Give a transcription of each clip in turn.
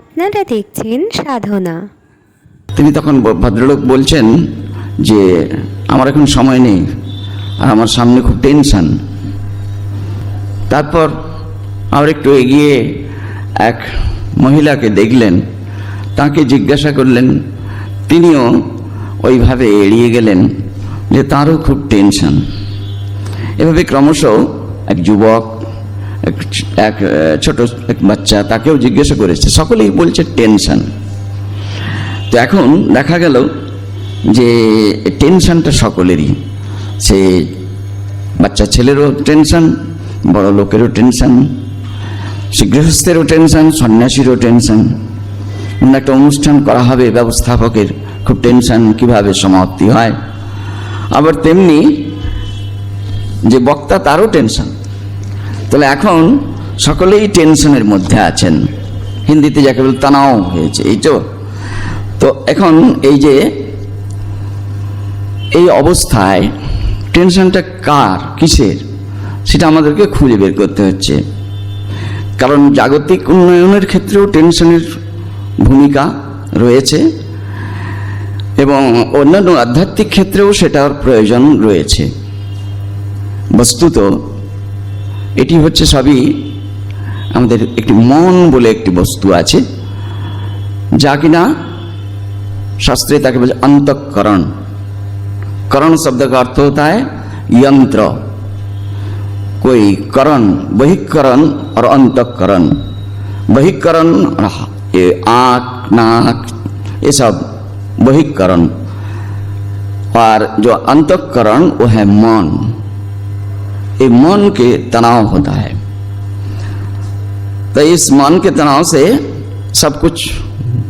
আপনারা দেখছেন সাধনা। তিনি তখন ভদ্রলোক বলছেন যে, আমার এখন সময় নেই আর আমার সামনে খুব টেনশন তারপর আবার একটু এগিয়ে এক মহিলাকে দেখলেন। তাকে জিজ্ঞাসা করলেন, তিনিও ওইভাবে এড়িয়ে গেলেন যে তারও খুব টেনশন এভাবে ক্রমশ এক যুবক এক ছোট এক বাচ্চা তাকেও জিজ্ঞাসা করেছে। সকলেই বলছে, টেনশন। তো এখন দেখা গেল যে টেনশনটা সকলেরই। সে বাচ্চা ছেলেরও টেনশন, বড় লোকেরও টেনশন, সে গৃহস্থেরও টেনশন, সন্ন্যাসীরও টেনশন। অন্য একটা অনুষ্ঠান করা হবে ব্যবস্থাপকের, খুব টেনশন কীভাবে সমাপ্তি হয়। আবার তেমনি যে বক্তা তারও টেনশন। তাহলে এখন সকলেই টেনশনের মধ্যে আছেন। হিন্দিতে যাকে বলে তানাও হয়েছে, এই তো? তো এখন এই যে এই অবস্থায় টেনশনটা কার, কিসের, সেটা আমাদেরকে খুঁজে বের করতে হচ্ছে। কারণ জাগতিক উন্নয়নের ক্ষেত্রেও টেনশনের ভূমিকা রয়েছে এবং অন্যান্য আধ্যাত্মিক ক্ষেত্রেও সেটার প্রয়োজন রয়েছে। বস্তুত এটি হচ্ছে সবই আমাদের একটি মন বলে একটি বস্তু আছে যা কিনা शास्त्रे ताके बोले अंतकरण करण शब्द का अर्थ होता है यंत्र कोई करण बहिकरण और अंतकरण बहिकरण ये आँख नाक ये सब बहिकरण और जो अंतकरण वो है मन ये मन के तनाव होता है तो इस मन के तनाव से सब कुछ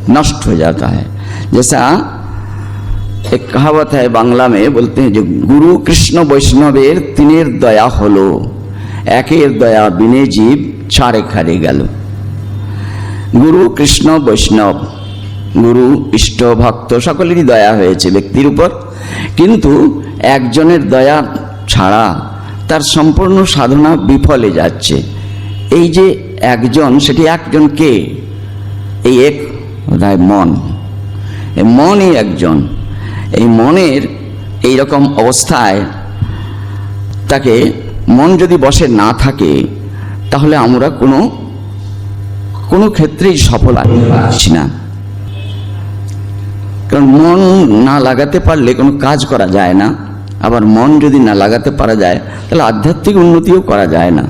नष्ट हो जाता है जैसा एक कहावत है बांग्ला में बोलते हैं जो गुरु कृष्ण वैष्णवेर তিনের দয়া হলো একের দয়া বিনে জীব ছাড়ে খারে গেল গুরু কৃষ্ণ বৈষ্ণব গুরু ইষ্ট ভক্ত সকলেরই দয়া হয়েছে ব্যক্তির উপর কিন্তু একজনের দয়া ছাড়া তার সম্পূর্ণ সাধনা বিফলে যাচ্ছে। এই যে একজন, সেটি একজন কে? এই এক মন। এই মনই একজন। এই মনের এই রকম অবস্থায় তাকে মন যদি বসে না থাকে, তাহলে আমরা কোনো কোনো ক্ষেত্রেই সফল হতে পারছি না। কারণ মন না লাগাতে পারলে কোনো কাজ করা যায় না। আবার মন যদি না লাগাতে পারা যায়, তাহলে আধ্যাত্মিক উন্নতিও করা যায় না।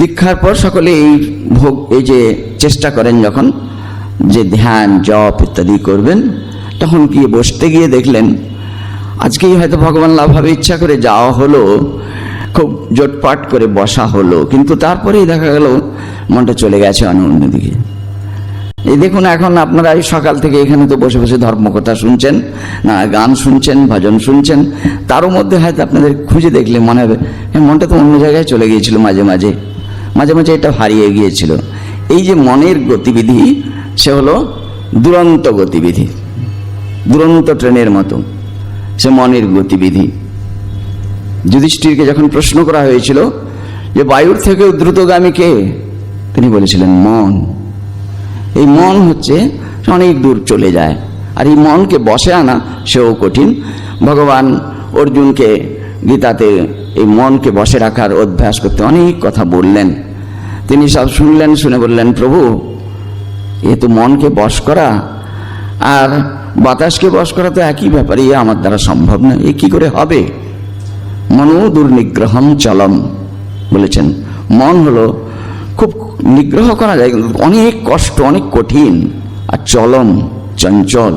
দীক্ষার পর সকলে এই ভোগ, এই যে চেষ্টা করেন যখন, যে ধ্যান, জপ ইত্যাদি করবেন, তখন গিয়ে বসতে গিয়ে দেখলেন, আজকেই হয়তো ভগবান লাভ হবে ইচ্ছা করে যাওয়া হলো, খুব জোটপাট করে বসা হলো, কিন্তু তারপরেই দেখা গেল, মনটা চলে গেছে অন্য অন্যদিকে। এই দেখুন, এখন আপনারা এই সকাল থেকে এখানে তো বসে বসে ধর্মকথা শুনছেন, না, গান শুনছেন, ভজন শুনছেন। তারও মধ্যে হয়তো আপনাদের খুঁজে দেখলে মনে হবে হ্যাঁ মনটা তো অন্য জায়গায় চলে গিয়েছিল মাঝে মাঝে। মাঝে মাঝে এটা হারিয়ে গিয়েছিল। এই যে মনের গতিবিধি, সে হলো দুরন্ত গতিবিধি। দুরন্ত ট্রেনের মতো, সে মনের গতিবিধি। যুধিষ্ঠিরকে যখন প্রশ্ন করা হয়েছিল যে, বায়ুর থেকেও দ্রুতগামী কে? তিনি বলেছিলেন, মন। এই মন হচ্ছে অনেক দূর চলে যায়। আর এই মনকে বসে আনা সেও কঠিন। ভগবান অর্জুনকে, গীতাতে এই মনকে বসে রাখার অভ্যাস করতে অনেক কথা বললেন। তিনি সব শুনলেন, শুনে বললেন, প্রভু, এ তো মনকে বশ করা। আর বাতাসকে বশ করা তো একই ব্যাপার, এ আমার দ্বারা সম্ভব না। এ কি করে হবে? মনো দুর্নিগ্রহম চলম, বলেছেন। মন হলো খুব নিগ্রহ করা যায়, কিন্তু অনেক কষ্ট, অনেক কঠিন আর চলম চঞ্চল।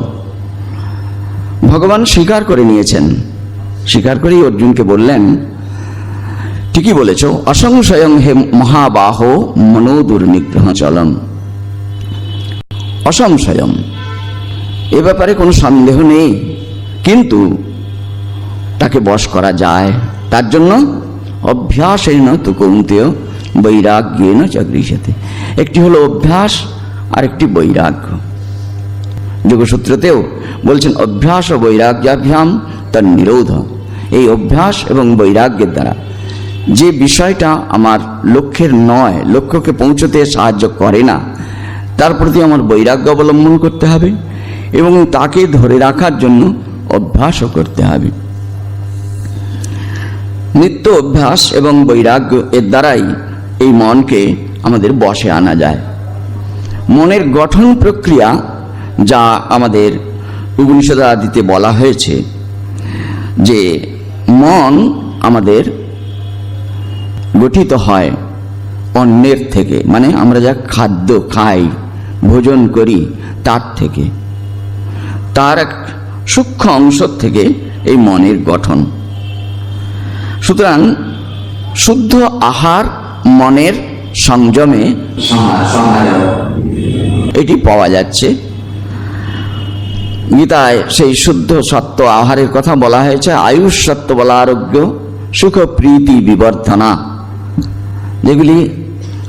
ভগবান স্বীকার করে নিয়েছেন। স্বীকার করেই অর্জুনকে বললেন, ঠিকই বলেছ অসংশয়ং হে মহাবাহ মনো দুর্নিগ্রহ চলম অসংশয়ম এ ব্যাপারে কোনো সন্দেহ নেই, কিন্তু তাকে বশ করা যায়। তার জন্য অভ্যাসেন তো কৌন্তেয় বৈরাগ্যেন চাকরিসাতে একটি হলো অভ্যাস আর একটি বৈরাগ্য। যোগসূত্রতেও বলছেন, অভ্যাস ও বৈরাগ্যাভ্যাম তার নিরোধ এই অভ্যাস এবং বৈরাগ্যের দ্বারা যে বিষয়টা আমার লক্ষ্যের নয়, লক্ষ্যকে পৌঁছতে সাহায্য করে না, তার প্রতি আমার বৈরাগ্য অবলম্বন করতে হবে এবং তাকে ধরে রাখার জন্য অভ্যাসও করতে হবে। নিত্য অভ্যাস এবং বৈরাগ্য এর দ্বারাই এই মনকে আমাদের বশে আনা যায়। মনের গঠন প্রক্রিয়া যা আমাদের উপনিষদ আদিতে বলা হয়েছে যে মন আমাদের গঠিত হয় অন্যের থেকে মানে আমরা যা খাদ্য খাই, ভোজন করি, তার থেকে। তার এক সূক্ষ্ম অংশ থেকে এই মনের গঠন। সুতরাং শুদ্ধ আহার মনের সংযমে এটি পাওয়া যাচ্ছে। গীতায় সেই শুদ্ধ সত্য আহারের কথা বলা হয়েছে, আয়ুষ সত্য বলা আরোগ্য, সুখ প্রীতি বিবর্ধনা। যেগুলি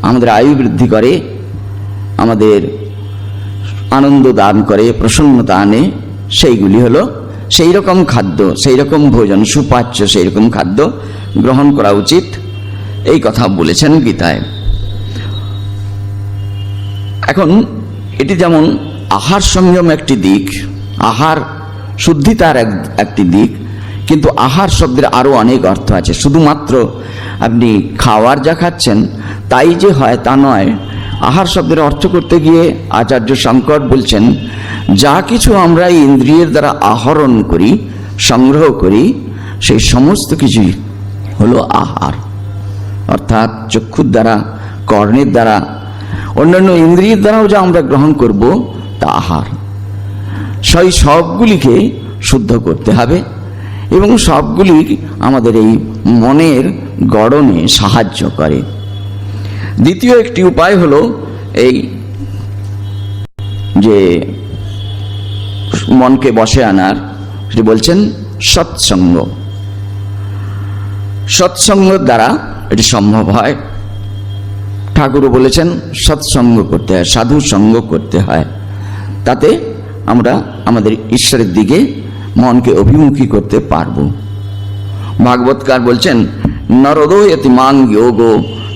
আমাদের আয়ু বৃদ্ধি করে, আমাদের আনন্দ দান করে প্রসন্নতা আনে সেইগুলি হলো সেই রকম খাদ্য সেই রকম ভোজন, সুপাচ্য সেই রকম খাদ্য গ্রহণ করা উচিত। এই কথা বলেছেন গীতায়। এখন, এটি যেমন আহার সংযম একটি দিক, আহার শুদ্ধি তার এক, একটি দিক, কিন্তু আহার শব্দের আরও অনেক অর্থ আছে। শুধুমাত্র আপনি খাওয়ার যা খাচ্ছেন, তাই যে হয় তা নয়। আহার শব্দের অর্থ করতে গিয়ে আচার্য শঙ্কর বলছেন, যা কিছু আমরা ইন্দ্রিয়ের দ্বারা আহরণ করি, সংগ্রহ করি, সেই সমস্ত কিছুই হলো আহার। অর্থাৎ চক্ষুর দ্বারা, কর্ণের দ্বারা, অন্যান্য ইন্দ্রিয়ের দ্বারাও যা আমরা গ্রহণ করব, তা আহার। সেই সবগুলিকে শুদ্ধ করতে হবে এবং সবগুলি আমাদের এই মনের গড়নে সাহায্য করে। দ্বিতীয় একটি উপায় হলো এই যে মনকে বসে আনার, সেটি বলছেন সৎসঙ্গ। সৎসঙ্গ দ্বারা এটি সম্ভব হয়। ঠাকুরও বলেছেন, সৎসঙ্গ করতে হয় সাধু সঙ্গ করতে হয়। তাতে আমরা আমাদের ঈশ্বরের দিকে মনকে অভিমুখী করতে পারব। ভাগবতকার বলছেন নরদোয়তি মাং যোগ,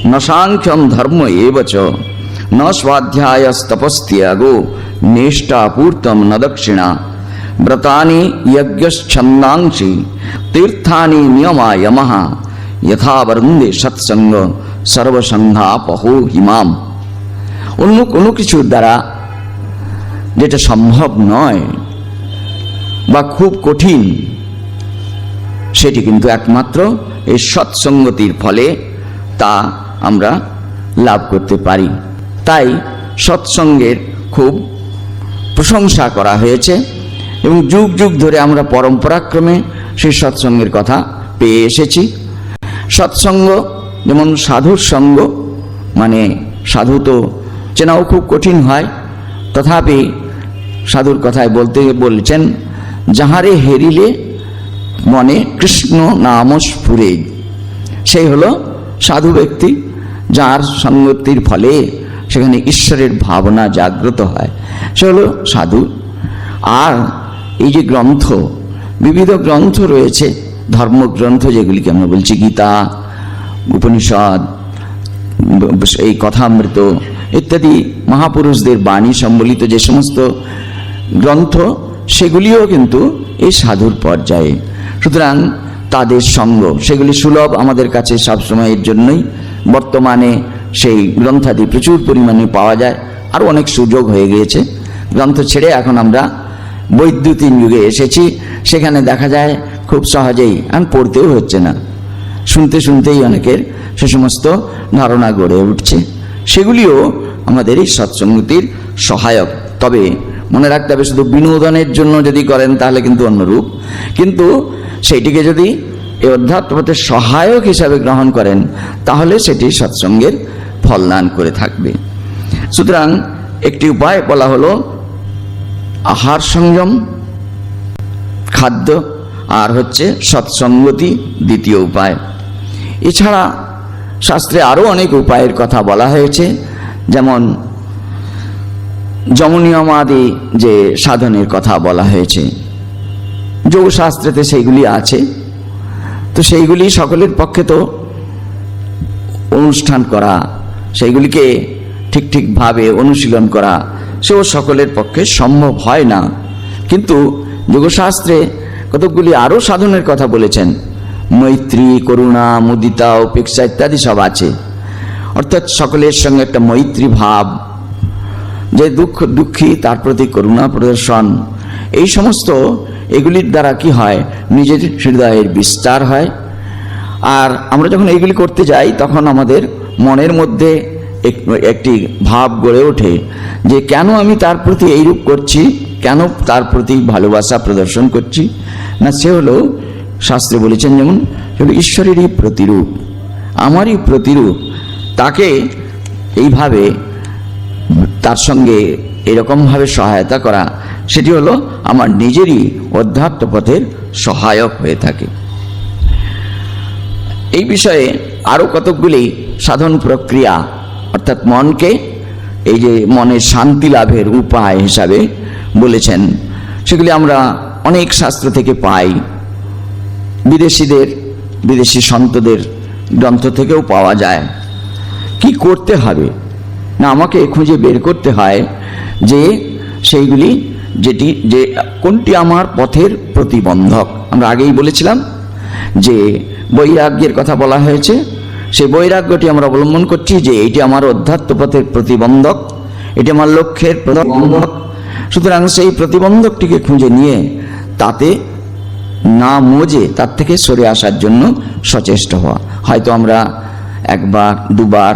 ন সাংখ্যম ধর্ম এবচ, ন স্বাধ্যায় স্বাধ্যায়স্তপস্ত্যাগো নেষ্টাপূর্তম ন দক্ষিণা, ব্রতানি যজ্ঞচ্ছন্দাংশি তীর্থানি নিয়মা যমঃ যথা বরন্দে সৎসঙ্গ সর্বসংঘা পহো হিমাম অন্য কোনো কিছুর দ্বারা যেটা সম্ভব নয় বা খুব কঠিন সেটি কিন্তু একমাত্র এই সৎসঙ্গতির ফলে তা আমরা লাভ করতে পারি তাই সৎসঙ্গের খুব প্রশংসা করা হয়েছে এবং যুগ যুগ ধরে আমরা পরম্পরাক্রমে সেই সৎসঙ্গের কথা পেয়ে এসেছি সৎসঙ্গ, যেমন সাধুর সঙ্গ মানে সাধু তো চেনাও খুব কঠিন হয়। তথাপি সাধুর কথায় বলতে বলছেন, যাহারে হেরিলে মনে কৃষ্ণ নাম স্ফুরে সেই হলো সাধু ব্যক্তি, যার সঙ্গতির ফলে সেখানে ঈশ্বরের ভাবনা জাগ্রত হয়। সে হলো সাধু। আর এই যে গ্রন্থ, বিবিধ গ্রন্থ রয়েছে ধর্মগ্রন্থ যেগুলিকে আমরা বলছি, গীতা, উপনিষদ, এই কথামৃত ইত্যাদি মহাপুরুষদের বাণী সম্বলিত যে সমস্ত গ্রন্থ, সেগুলিও কিন্তু এই সাধুর পর্যায়ে। সুতরাং তাদের সঙ্গ, সেগুলি সুলভ আমাদের কাছে সবসময়ের জন্যই। বর্তমানে সেই গ্রন্থাদি প্রচুর পরিমাণে পাওয়া যায়, আরও অনেক সুযোগ হয়ে গিয়েছে। গ্রন্থ ছেড়ে এখন আমরা বৈদ্যুতিন যুগে এসেছি। সেখানে দেখা যায় খুব সহজেই এখন পড়তেও হচ্ছে না। শুনতে শুনতেই অনেকের সে সমস্ত ধারণা গড়ে উঠছে। সেগুলিও আমাদের এই সৎসঙ্গতির সহায়ক। তবে মনে রাখতে হবে, শুধু বিনোদনের জন্য যদি করেন তাহলে কিন্তু অন্যরূপ। কিন্তু সেইটিকে যদি এই অধ্যাত্মপথের সহায়ক হিসাবে গ্রহণ করেন, তাহলে সেটি সৎসঙ্গের ফলদান করে থাকবে। সুতরাং একটি উপায় বলা হলো, আহার সংযম, খাদ্য আর হচ্ছে সৎসঙ্গতি দ্বিতীয় উপায়। এছাড়া শাস্ত্রে আরও অনেক উপায়ের কথা বলা হয়েছে, যেমন যমনিয়মাদি যে সাধনের কথা বলা হয়েছে। যোগশাস্ত্রেতে সেইগুলি আছে। তো সেইগুলি সকলের পক্ষে তো অনুষ্ঠান করা, সেইগুলিকে ঠিক ঠিকভাবে অনুশীলন করা, সেও সকলের পক্ষে সম্ভব হয় না। কিন্তু যোগশাস্ত্রে কতকগুলি আরও সাধনের কথা বলেছেন। মৈত্রী, করুণা, মুদিতা উপেক্ষা ইত্যাদি সব আছে। অর্থাৎ সকলের সঙ্গে একটা মৈত্রী ভাব, যে দুঃখ, দুঃখী, তার প্রতি করুণা প্রদর্শন। এই সমস্ত এগুলির দ্বারা কি হয়? নিজের হৃদয়ের বিস্তার হয়। আর আমরা যখন এইগুলি করতে যাই, তখন আমাদের মনের মধ্যে একটি ভাব গড়ে ওঠে যে কেন আমি তার প্রতি এইরূপ করছি? কেন তার প্রতি ভালোবাসা প্রদর্শন করছি? না, সে হলো শাস্ত্রে বলেছেন যেমন হলো ঈশ্বরেরই প্রতিরূপ। আমারই প্রতিরূপ। তাকে এইভাবে তার সঙ্গে এরকমভাবে সহায়তা করা, সেটি হলো আমার নিজেরই অধ্যাত্ম পথের সহায়ক হয়ে থাকে। এই বিষয়ে আরও কতকগুলি সাধন প্রক্রিয়া অর্থাৎ মনকে এই যে মনের শান্তি লাভের উপায় হিসাবে বলেছেন, সেগুলি আমরা অনেক শাস্ত্র থেকে পাই। বিদেশিদের, বিদেশি সন্তদের গ্রন্থ থেকেও পাওয়া যায়। কি করতে হবে? না, আমাকে খুঁজে বের করতে হয় যে সেইগুলি যেটি, যে কোনটি আমার পথের প্রতিবন্ধক। আমরা আগেই বলেছিলাম যে বৈরাগ্যের কথা বলা হয়েছে সেই বৈরাগ্যটি আমরা অবলম্বন করছি যে এটি আমার অধ্যাত্ম পথের প্রতিবন্ধক, এটি আমার লক্ষ্যের প্রতিবন্ধক। সুতরাং সেই প্রতিবন্ধকটিকে খুঁজে নিয়ে তাতে না মজে তার থেকে সরে আসার জন্য সচেষ্ট হওয়া। হয়তো আমরা একবার, দুবার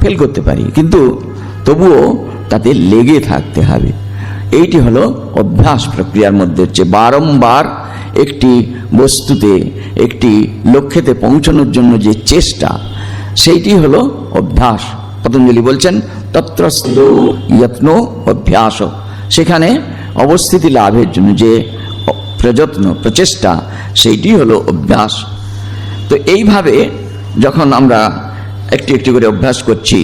ফেল করতে পারি, কিন্তু তবুও তাতে লেগে থাকতে হবে। এইটি হলো অভ্যাস প্রক্রিয়ার মধ্যে হচ্ছে বারংবার একটি বস্তুতে একটি লক্ষ্যেতে পৌঁছানোর জন্য যে চেষ্টা, সেইটি হলো অভ্যাস। পতঞ্জলি বলছেন তত্র যত্ন অভ্যাস। সেখানে অবস্থিতি লাভের জন্য যে প্রযত্ন, প্রচেষ্টা, সেইটি হলো অভ্যাস। তো এইভাবে যখন আমরা একটি একটি করে অভ্যাস করছি,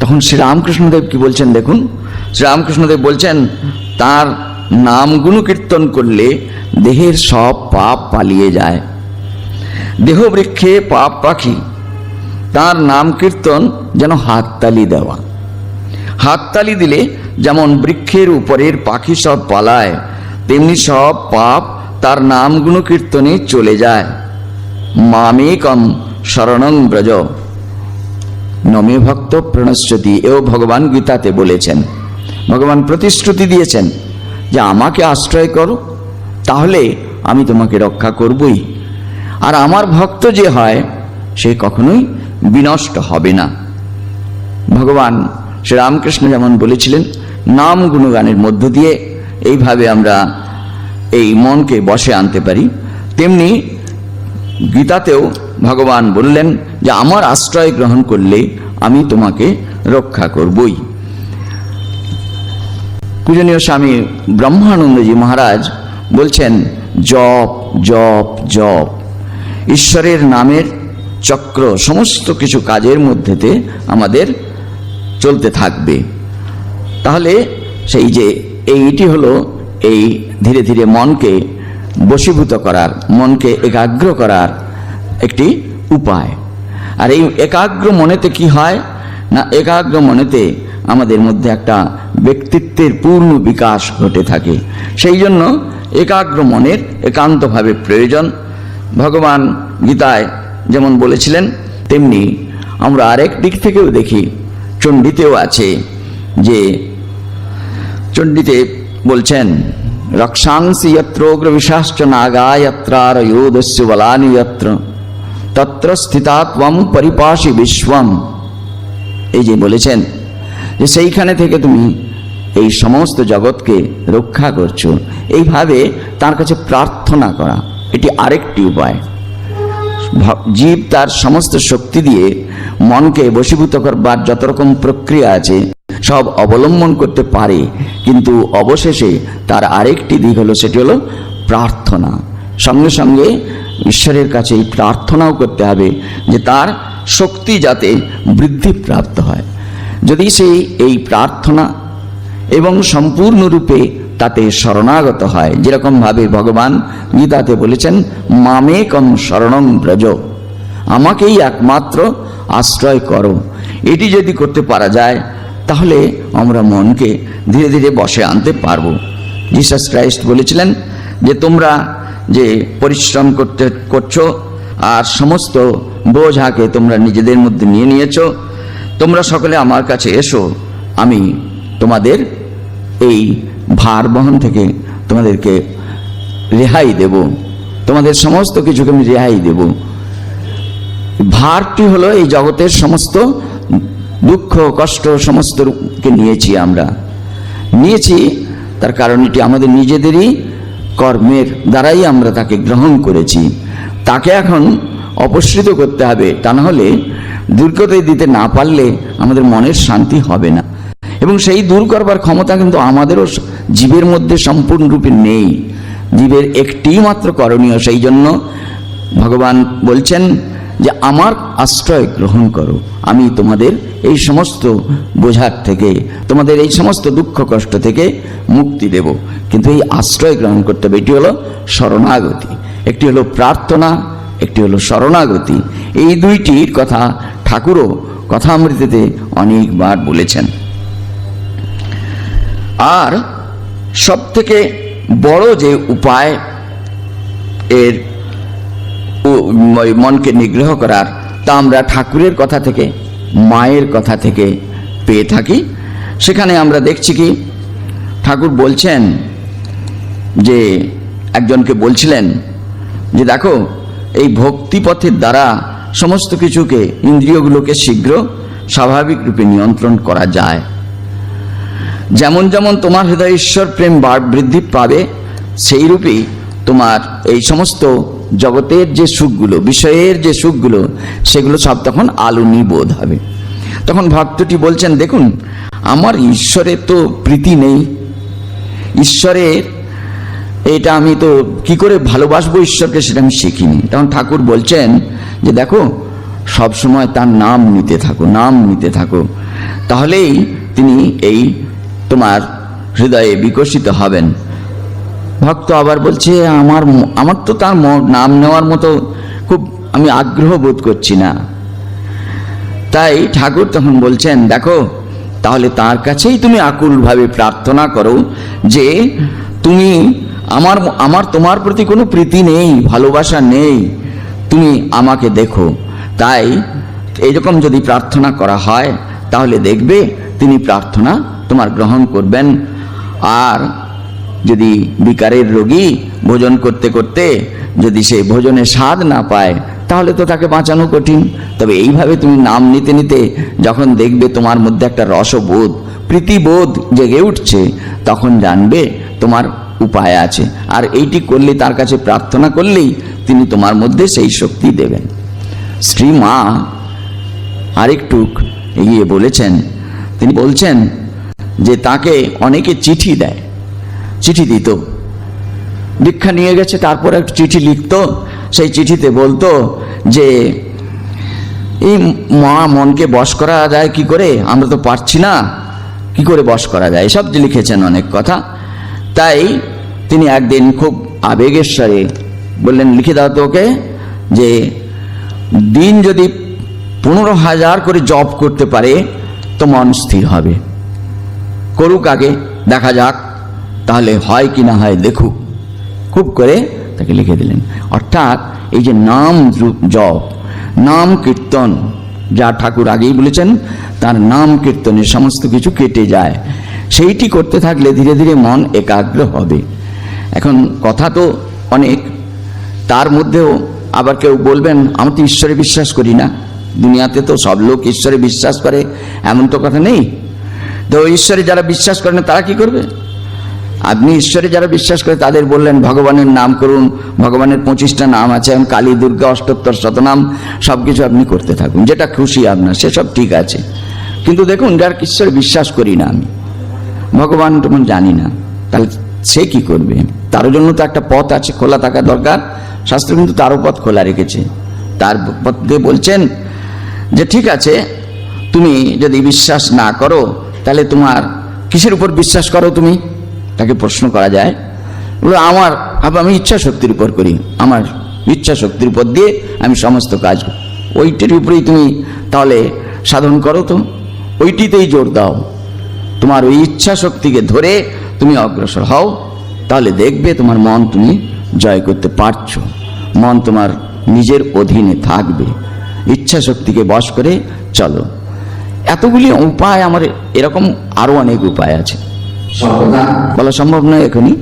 তখন শ্রীরামকৃষ্ণদেব কি বলছেন দেখুন? শ্রীরামকৃষ্ণদেব বলছেন, তার নাম গুণকীর্তন করলে দেহের সব পাপ পালিয়ে যায়। দেহ বৃক্ষে পাপ পাখি, তার নাম কীর্তন যেন হাততালি দেওয়া। হাততালি দিলে যেমন বৃক্ষের উপরের পাখি সব পালায়, তেমনি সব পাপ তার নাম গুণকীর্তনে চলে যায়। মামেকম শরণং ব্রজ। নমে ভক্ত প্রণশ্রতি, এও ভগবান গীতাতে বলেছেন। ভগবান প্রতিশ্রুতি দিয়েছেন যে আমাকে আশ্রয় করো তাহলে আমি তোমাকে রক্ষা করবই। আর আমার ভক্ত যে হয়, সে কখনোই বিনষ্ট হবে না। ভগবান শ্রীরামকৃষ্ণ যেমন বলেছিলেন, নাম গুণগানের মধ্য দিয়ে এইভাবে আমরা এই মনকে বসে আনতে পারি, তেমনি গীতাতেও ভগবান বললেন যে, আমার আশ্রয় গ্রহণ করলে আমি তোমাকে রক্ষা করবই। পূজনীয় স্বামী ব্রহ্মানন্দজি মহারাজ বলছেন, জপ জপ জপ। ঈশ্বরের নামের চক্র সমস্ত কিছু কাজের মধ্যেতে আমাদের চলতে থাকবে। তাহলে সেই যে এইটি হলো এই ধীরে ধীরে মনকে বশীভূত করার, মনকে একাগ্র করার একটি উপায়। আর এই একাগ্র মনেতে কি হয়? না, একাগ্র মনেতে আমাদের মধ্যে একটা ব্যক্তিত্বের পূর্ণ বিকাশ ঘটে থাকে। সেই জন্য একাগ্র মনের একান্তভাবে প্রয়োজন। ভগবান গীতায় যেমন বলেছিলেন, তেমনি আমরা আরেক দিক থেকেও দেখি, চণ্ডীতেও আছে যে চণ্ডীতে বলছেন, রক্ষাংসি যত্রোগ্র বিশাশ্চ নাগা যত্রার যোদস্য বলানি যত্র তত্র স্থিতা ত্বম পরিপাশি বিশ্বম। এই যে বলেছেন যে সেইখানে থেকে তুমি এই সমস্ত জগৎকে রক্ষা করছ। এইভাবে তার কাছে প্রার্থনা করা, এটি আরেকটি উপায়। জীব তার সমস্ত শক্তি দিয়ে মনকে বশীভূত করবার যত রকম প্রক্রিয়া আছে, সব অবলম্বন করতে পারে। কিন্তু অবশেষে তার আরেকটি দিক হলো, সেটি হলো প্রার্থনা। সঙ্গে সঙ্গে ঈশ্বরের কাছে এই প্রার্থনাও করতে হবে যে তার শক্তি যাতে বৃদ্ধিপ্রাপ্ত হয়। যদি সেই এই প্রার্থনা এবং সম্পূর্ণরূপে তাতে শরণাগত হয়। যেরকমভাবে ভগবান গীতাতে বলেছেন মামে কম শরণং ব্রজ, আমাকেই একমাত্র আশ্রয় করো। এটি যদি করতে পারা যায়, তাহলে আমরা মনকে ধীরে ধীরে বসে আনতে পারব। জিসাস ক্রাইস্ট বলেছিলেন যে, তোমরা যে পরিশ্রম করতে, করছ আর সমস্ত বোঝাকে তোমরা নিজেদের মধ্যে নিয়ে নিয়েছো, তোমরা সকলে আমার কাছে এসো, আমি তোমাদের এই ভার বহন থেকে তোমাদেরকে রেহাই দেব। তোমাদের সমস্ত কিছুকে আমি রেহাই দেব। ভারটি হলো এই জগতের সমস্ত দুঃখ, কষ্ট সমস্তকে নিয়েছি আমরা। নিয়েছি, তার কারণ এটি আমাদের নিজেদেরই কর্মের দ্বারাই আমরা তাকে গ্রহণ করেছি। তাকে এখন অপসৃত করতে হবে। তা না হলে দূর দিতে না পারলে আমাদের মনের শান্তি হবে না। এবং সেই দূর করবার ক্ষমতা কিন্তু আমাদেরও জীবের মধ্যে সম্পূর্ণরূপে নেই। জীবের একটি মাত্র করণীয়, সেই জন্য ভগবান বলছেন যে, আমার আশ্রয় গ্রহণ করো। আমি তোমাদের এই সমস্ত বোঝার থেকে, তোমাদের এই সমস্ত দুঃখ কষ্ট থেকে মুক্তি দেব। কিন্তু এই আশ্রয় গ্রহণ করতে হবে। এটি হলো শরণাগতি, একটি হলো প্রার্থনা, একটি হলো শরণাগতি। এই দুইটির কথা ঠাকুরও কথামৃতিতে অনেকবার বলেছেন। আর সব থেকে বড় যে উপায় এর মনকে নিগ্রহ করার, তা আমরা ঠাকুরের কথা থেকে, মায়ের কথা থেকে পেয়ে থাকি। সেখানে আমরা দেখছি কি, ঠাকুর বলছেন যে, একজনকে বলছিলেন যে, দেখো, এই ভক্তিপথের দ্বারা সমস্ত কিছুকে, ইন্দ্রিয়গুলোকে শীঘ্র স্বাভাবিক রূপে নিয়ন্ত্রণ করা যায়। যেমন যেমন তোমার হৃদয় ঈশ্বর প্রেম বৃদ্ধি পাবে সেই রূপেই তোমার এই সমস্ত জগতের যে সুখগুলো, বিষয়ের যে সুখগুলো, সেগুলো সব তখন আলুনি বোধ হবে। তখন ভক্তটি বলছেন, দেখুন, আমার ঈশ্বরের তো প্রীতি নেই। ঈশ্বরের এটা আমি তো কি করে ভালোবাসবো ঈশ্বরকে সেটা আমি শিখিনি। তখন ঠাকুর বলছেন যে, দেখো সব সময় তার নাম নিতে থাকো, নাম নিতে থাকো। তাহলেই তিনি এই তোমার হৃদয়ে বিকশিত হবেন। ভক্ত আবার বলছে, আমার আমার তো তার নাম নেওয়ার মতো খুব আমি আগ্রহ বোধ করছি না। তাই ঠাকুর তখন বলছেন, দেখো, তাহলে তার কাছেই তুমি আকুলভাবে প্রার্থনা করো যে তুমি আমার আমার তোমার প্রতি কোনো প্রীতি নেই, ভালোবাসা নেই, তুমি আমাকে দেখো। তাই এরকম যদি প্রার্থনা করা হয়, তাহলে দেখবে তিনি প্রার্থনা তোমার গ্রহণ করবেন। আর যদি বিকারের রোগী ভোজন করতে করতে যদি সে ভোজনে স্বাদ না পায়, তাহলে তো তাকে বাঁচানো কঠিন। তবে এইভাবে তুমি নাম নিতে নিতে যখন দেখবে তোমার মধ্যে একটা রসবোধ, প্রীতিবোধ জেগে উঠছে, তখন জানবে তোমার উপায় আছে। আর এইটি করলে, তার কাছে প্রার্থনা করলেই তিনি তোমার মধ্যে সেই শক্তি দেবেন। শ্রী মা আরেকটু এগিয়ে বলেছেন, তিনি বলছেন যে তাকে অনেকে চিঠি দেয়। চিঠি দিত। দীক্ষা নিয়ে গেছে, তারপর একটা চিঠি লিখতো। সেই চিঠিতে বলতো যে, এই মা মনকে বশ করা যায় কি করে? আমরা তো পারছি না। কি করে বশ করা যায়? এসব লিখেছেন অনেক কথা। তাই তিনি একদিন খুব আবেগের স্বরে বললেন, লিখে দাও তো ওকে যে, দিন যদি পনেরো হাজার করে জব করতে পারে, তো মন স্থির হবে। করুক আগে, দেখা যাক তাহলে হয় কি না হয় দেখুক। খুব করে তাকে লিখে দিলেন। অর্থাৎ এই যে নাম জপ, নাম কীর্তন, যা ঠাকুর আগেই বলেছেন, তার নাম কীর্তনে সমস্ত কিছু কেটে যায়। সেইটি করতে থাকলে ধীরে ধীরে মন একাগ্র হবে। এখন কথা তো অনেক, তার মধ্যেও আবার কেউ বলবেন, আমি তো ঈশ্বরে বিশ্বাস করি না। দুনিয়াতে তো সব লোক ঈশ্বরে বিশ্বাস করে, এমন তো কথা নেই? তো ঈশ্বরে যারা বিশ্বাস করে না, তারা কি করবে? আপনি ঈশ্বরে যারা বিশ্বাস করে, তাদের বললেন, ভগবানের নাম করুন, ভগবানের পঁচিশটা নাম আছে এবং কালী দুর্গা, অষ্টোত্তর শতনাম সব কিছু আপনি করতে থাকুন। যেটা খুশি আপনার সেসব ঠিক আছে। কিন্তু দেখুন, যার ঈশ্বরে বিশ্বাস করি না আমি, ভগবান তেমন জানি না, তাহলে সে কি করবে? তার জন্য তো একটা পথ আছে, খোলা থাকা দরকার। শাস্ত্র কিন্তু তারও পথ খোলা রেখেছে। তার পথ দিয়ে বলছেন যে, ঠিক আছে, তুমি যদি বিশ্বাস না করো তাহলে তোমার কিসের উপর বিশ্বাস করো তুমি? তাকে প্রশ্ন করা যায়। বলে, আমার আমি ইচ্ছা শক্তির উপর করি। আমার ইচ্ছা শক্তির উপর দিয়ে আমি সমস্ত কাজ করি। ওইটির উপরেই তুমি তাহলে সাধন করো তো। ওইটিতেই জোর দাও। তোমার ওই ইচ্ছা শক্তিকে ধরে তুমি অগ্রসর হও। তাহলে দেখবে তোমার মন তুমি জয় করতে পারছ। মন তোমার নিজের অধীনে থাকবে। ইচ্ছা শক্তিকে বশ করে চলো। এতগুলি উপায় আমার এরকম আরও অনেক উপায় আছে। বলা সম্ভব নয় এখনই।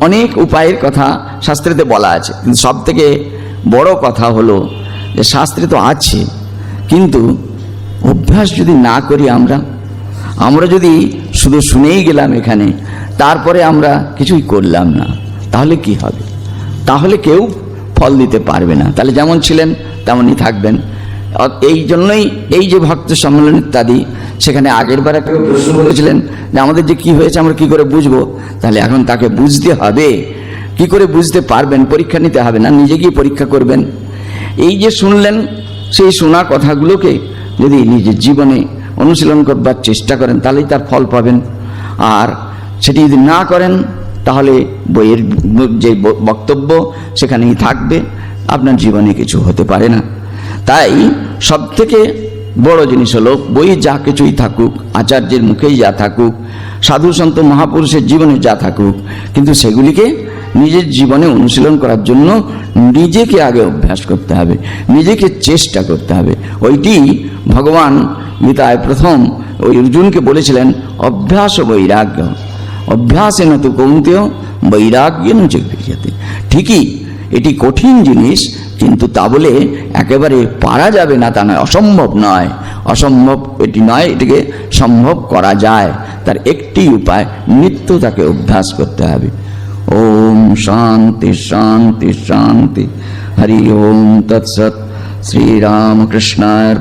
অনেক উপায়ের কথা শাস্ত্রেতে বলা আছে। কিন্তু সব থেকে বড় কথা হলো যে শাস্ত্রে তো আছে কিন্তু অভ্যাস যদি না করি আমরা আমরা যদি শুধু শুনেই গেলাম এখানে তারপরে আমরা কিছুই করলাম না তাহলে কি হবে? তাহলে কেউ ফল দিতে পারবে না। তাহলে যেমন ছিলেন তেমনই থাকবেন। এই জন্যই এই যে ভক্ত সম্মেলন ইত্যাদি সেখানে আগের বার একটা প্রশ্ন করেছিলেন যে আমাদের যে কি হয়েছে আমরা কি করে বুঝব? তাহলে এখন তাকে বুঝতে হবে। কি করে বুঝতে পারবেন? পরীক্ষা নিতে হবে না, নিজে গিয়ে পরীক্ষা করবেন। এই যে শুনলেন, সেই শোনা কথাগুলোকে যদি নিজের জীবনে অনুশীলন করবার চেষ্টা করেন, তাহলেই তার ফল পাবেন। আর সেটি যদি না করেন, তাহলে বইয়ের যে বক্তব্য সেখানেই থাকবে। আপনার জীবনে কিছু হতে পারে না। তাই সব থেকে বড় জিনিস হলো, বই যা কিছুই থাকুক, আচার্যের মুখেই যা থাকুক, সাধু সন্ত মহাপুরুষের জীবনে যা থাকুক, কিন্তু সেগুলিকে নিজের জীবনে অনুশীলন করার জন্য নিজেকে আগে অভ্যাস করতে হবে, নিজেকে চেষ্টা করতে হবে। ওইটি ভগবান গীতায় প্রথম ওই অর্জুনকে বলেছিলেন, অভ্যাস বৈরাগ্য, অভ্যাসে না তো কৌন্তেয় বৈরাগ্য নচিতে ঠিকই, এটি কঠিন জিনিস কিন্তু তা বলে একেবারে পারা যাবে না, তা নয়, অসম্ভব নয়। অসম্ভব এটি নয়, এটিকে সম্ভব করা যায়। তার একটি উপায়, নিত্য তাকে অভ্যাস করতে হবে। ওম শান্তি শান্তি শান্তি। হরি ওম তৎসৎ। শ্রীরামকৃষ্ণায়